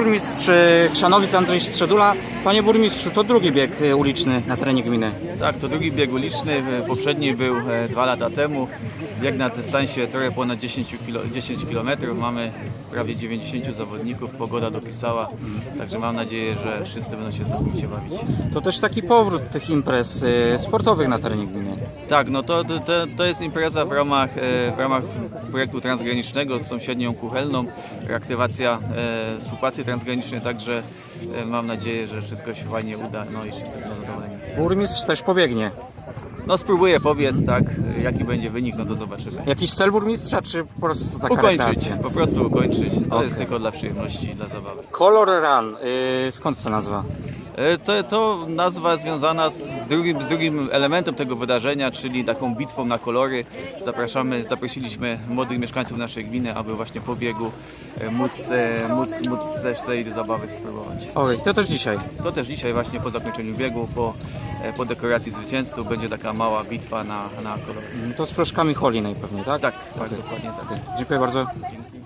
Burmistrz Chrzanowic Andrzej Strzedula. Panie burmistrzu, to drugi bieg e, uliczny na terenie gminy. Tak, to drugi bieg uliczny. E, Poprzedni był e, dwa lata temu. Bieg na dystansie trochę ponad 10, kilo, 10 km. Mamy prawie 90 zawodników. Pogoda dopisała. Także mam nadzieję, że wszyscy będą się znakomicie bawić. To też taki powrót tych imprez sportowych na terenie gminy. Tak, no to, to, to- jest impreza w ramach, w ramach projektu transgranicznego z sąsiednią Kuchelną. Reaktywacja współpracy transgranicznej, także mam nadzieję, że wszystko się fajnie uda. No i wszyscy będą zadowoleni. Burmistrz też pobiegnie. No spróbuję pobiec, tak, jaki będzie wynik, no to zobaczymy. Jakiś cel burmistrza, czy po prostu taka Ukończyć, rekreacja? po prostu ukończyć. To Okej. jest tylko dla przyjemności, dla zabawy. Color Run, e, skąd ta nazwa? E, To, to nazwa związana z drugim, z drugim elementem tego wydarzenia, czyli taką bitwą na kolory. Zapraszamy, zaprosiliśmy młodych mieszkańców naszej gminy, aby właśnie po biegu e, móc, e, móc, móc też tej zabawy spróbować. Oj, to też dzisiaj. To też dzisiaj właśnie po zakończeniu biegu, po, po dekoracji zwycięzców będzie taka mała bitwa na, na kolory. To z proszkami Holi najpewniej, tak? Tak, tak, dokładnie tak. Dziękuję bardzo. Dzięki.